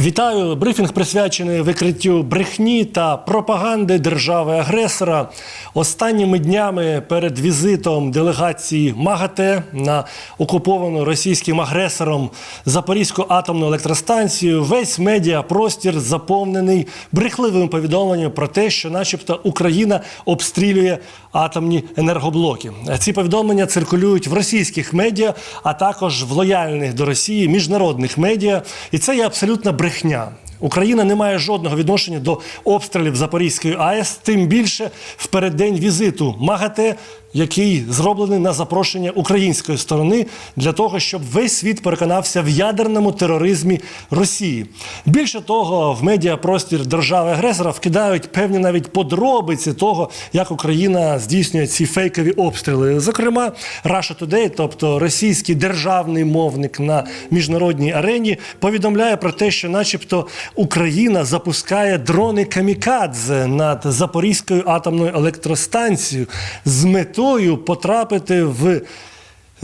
Вітаю! Брифінг присвячений викриттю брехні та пропаганди держави-агресора. Останніми днями перед візитом делегації МАГАТЕ на окуповану російським агресором Запорізьку атомну електростанцію весь медіапростір заповнений брехливими повідомленнями про те, що, начебто, Україна обстрілює атомні енергоблоки. Ці повідомлення циркулюють в російських медіа, а також в лояльних до Росії міжнародних медіа. І це є абсолютна брехня. Україна не має жодного відношення до обстрілів Запорізької АЕС, тим більше в переддень візиту МАГАТЕ, який зроблений на запрошення української сторони для того, щоб весь світ переконався в ядерному тероризмі Росії. Більше того, в медіапростір держави-агресора вкидають певні навіть подробиці того, як Україна здійснює ці фейкові обстріли. Зокрема, Russia Today, тобто російський державний мовник на міжнародній арені, повідомляє про те, що, начебто, Україна запускає дрони камікадзе над Запорізькою атомною електростанцією з метою потрапити в.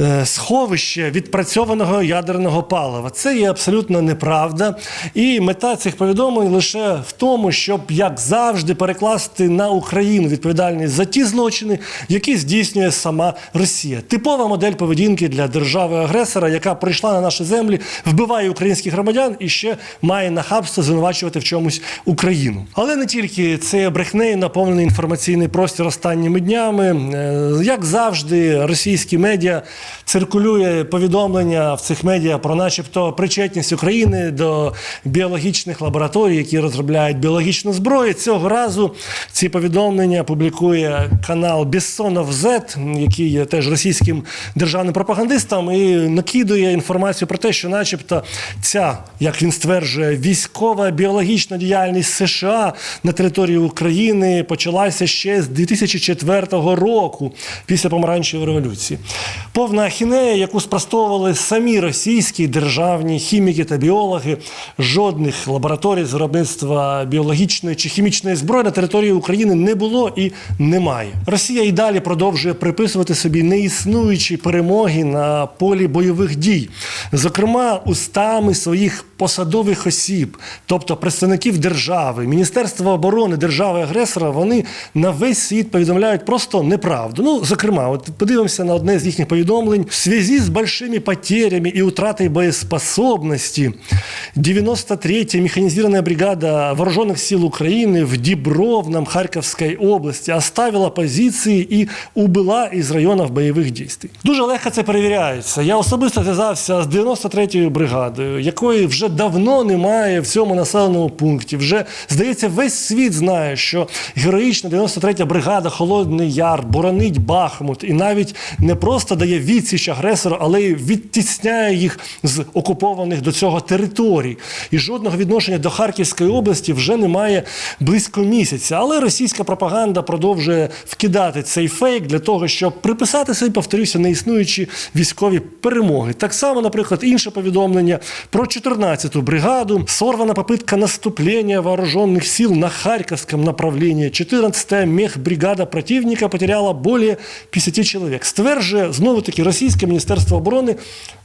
Е, Сховище відпрацьованого ядерного палива. Це є абсолютно неправда. І мета цих повідомлень лише в тому, щоб, як завжди, перекласти на Україну відповідальність за ті злочини, які здійснює сама Росія. Типова модель поведінки для держави-агресора, яка прийшла на наші землі, вбиває українських громадян і ще має нахабство звинувачувати в чомусь Україну. Але не тільки це брехнею наповнений інформаційний простір останніми днями. Е, Як завжди, російські медіа циркулює повідомлення в цих медіа про, начебто, причетність України до біологічних лабораторій, які розробляють біологічну зброю. Цього разу ці повідомлення публікує канал Бессонов Z, який є теж російським державним пропагандистом, і накидує інформацію про те, що, начебто, ця, як він стверджує, військова біологічна діяльність США на території України почалася ще з 2004 року після помаранчевої революції. Повна ахінея, яку спростовували самі російські державні хіміки та біологи, жодних лабораторій з виробництва біологічної чи хімічної зброї на території України не було і немає. Росія і далі продовжує приписувати собі неіснуючі перемоги на полі бойових дій, зокрема устами своїх посадових осіб, тобто представників держави, Міністерства оборони держави-агресора, вони на весь світ повідомляють просто неправду. Ну, зокрема, от подивимося на одне з їхніх повідомлень. В связи з большими потерями і утратой боєспособності 93-я механизированная бригада вооруженных сил Украины в Дібровном Харківській області оставила позиції і убила із районів бойових дій. Дуже легко це перевіряється. Я особисто зв'язався з 93-ю бригадою, якої вже давно немає в цьому населеному пункті. Вже здається, весь світ знає, що героїчна 93-я бригада Холодний Яр боронить Бахмут і навіть не просто дає відсіч агресору, але й відтісняє їх з окупованих до цього територій. І жодного відношення до Харківської області вже немає близько місяця. Але російська пропаганда продовжує вкидати цей фейк для того, щоб приписати собі, повторюся, неіснуючі військові перемоги. Так само, наприклад, інше повідомлення про 14-ту бригаду. Сорвана попытка наступления вооруженных сил на Харьковском направлении. 14-я мехбригада противника потеряла более 50 чоловік. Стверджує знову-таки Російське Міністерство оборони,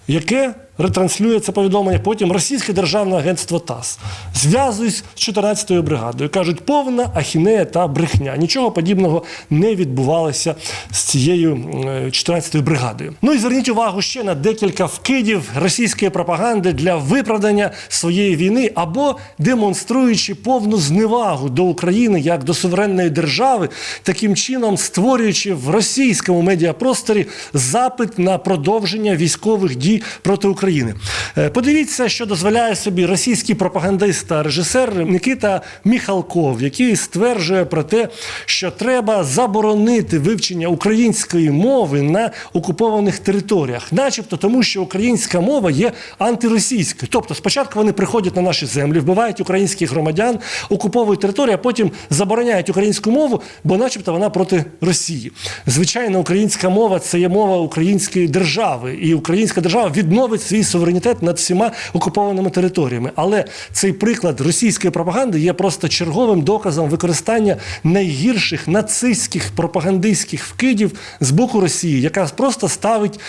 яке ретранслює це повідомлення. Потім Російське державне агентство ТАСС. Зв'язують з 14-ю бригадою. Кажуть, повна ахінея та брехня. Нічого подібного не відбувалося з цією е, 14-ю бригадою. Ну і зверніть увагу ще на декілька вкидів російської пропаганди для виправдання своєї війни або демонструючи повну зневагу до України як до суверенної держави, таким чином створюючи в російському медіапросторі запит на продовження військових дій проти України. Е, Подивіться, що дозволяє собі російський пропагандист та режисер Никита Міхалков, який стверджує про те, що треба заборонити вивчення української мови на окупованих територіях, начебто тому, що українська мова є антиросійською. Тобто, спочатку вони приходять на наші землі, вбивають українських громадян, окуповують територію, а потім забороняють українську мову, бо, начебто, вона проти Росії. Звичайно, українська мова це є мова української держави, і українська держава відновить свій суверенітет над всіма окупованими територіями. Але цей приклад російської пропаганди є просто черговим доказом використання найгірших нацистських пропагандистських вкидів з боку Росії, яка просто ставить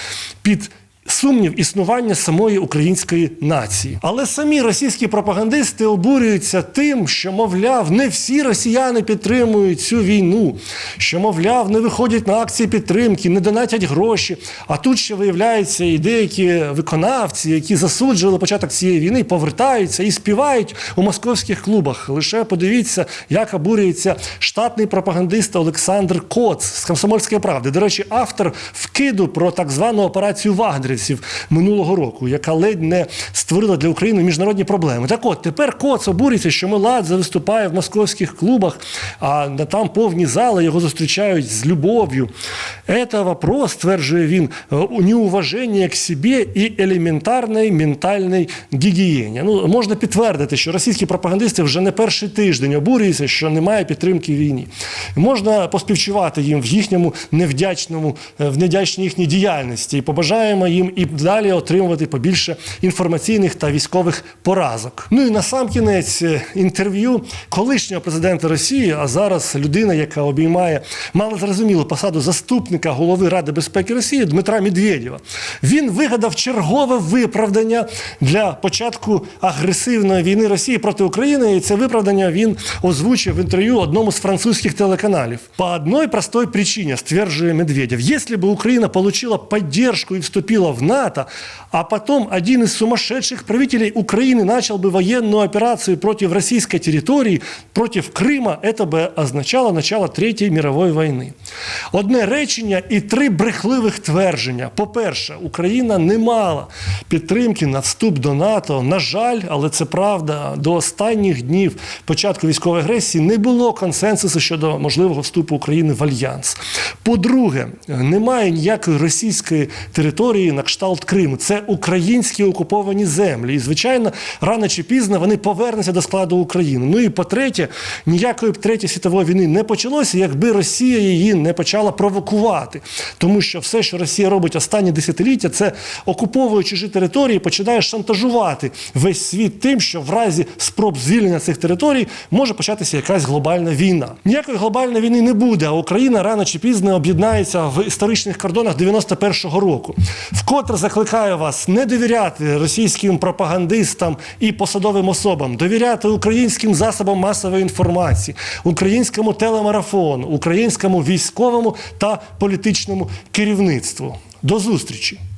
під сумнів існування самої української нації. Але самі російські пропагандисти обурюються тим, що, мовляв, не всі росіяни підтримують цю війну, що, мовляв, не виходять на акції підтримки, не донатять гроші. А тут ще виявляється і деякі виконавці, які засуджували початок цієї війни, повертаються і співають у московських клубах. Лише подивіться, як обурюється штатний пропагандист Олександр Коц з Комсомольської правди. До речі, автор вкиду про так звану операцію вагнерівців минулого року, яка ледь не створила для України міжнародні проблеми. Так от тепер Коц обурюється, що Меладзе виступає в московських клубах, а там повні зали його зустрічають з любов'ю. Це вопрос, стверджує він, е, неуваження к себе і елементарної ментальної гігієні. Ну, можна підтвердити, що російські пропагандисти вже не перший тиждень обурюються, що немає підтримки війні. Можна поспівчувати їм в їхньому невдячному, е, в невдячній їхній діяльності і побажаємо їм і далі отримувати побільше інформаційних та військових поразок. Ну і на сам кінець е, інтерв'ю колишнього президента Росії, а зараз людина, яка обіймає малозрозумілу посаду заступника голови Ради безпеки Росії Дмитра Медведєва. Він вигадав чергове виправдання для початку агресивної війни Росії проти України. І це виправдання він озвучив в інтерв'ю одному з французьких телеканалів. По одной простой причине, стверджує Медведев, если бы Украина получила поддержку и вступила в НАТО, а потом один из сумасшедших правителей Украины начал бы военную операцию против российской территории, против Крыма, это бы означало начало Третьої мирової війни. Одне речення і три брехливих твердження. По-перше, Україна не мала підтримки на вступ до НАТО. На жаль, але це правда. До останніх днів початку військової агресії не було консенсусу щодо можливого вступу України в альянс. По-друге, немає ніякої російської території на кшталт Криму. Це українські окуповані землі. І, звичайно, рано чи пізно вони повернуться до складу України. Ну і по-третє, ніякої б третьої світової війни не почалося, якби Росія її не почала провокувати. Тому що все, що Росія робить останні десятиліття, це окуповує чужі території, починає шантажувати весь світ тим, що в разі спроб звільнення цих територій може початися якась глобальна війна. Ніякої глобальної війни не буде, а Україна рано чи пізно об'єднається в історичних кордонах 91-го року. Вкотре закликаю вас не довіряти російським пропагандистам і посадовим особам, довіряти українським засобам масової інформації, українському телемарафону, українському військовому та політичному керівництву. До зустрічі!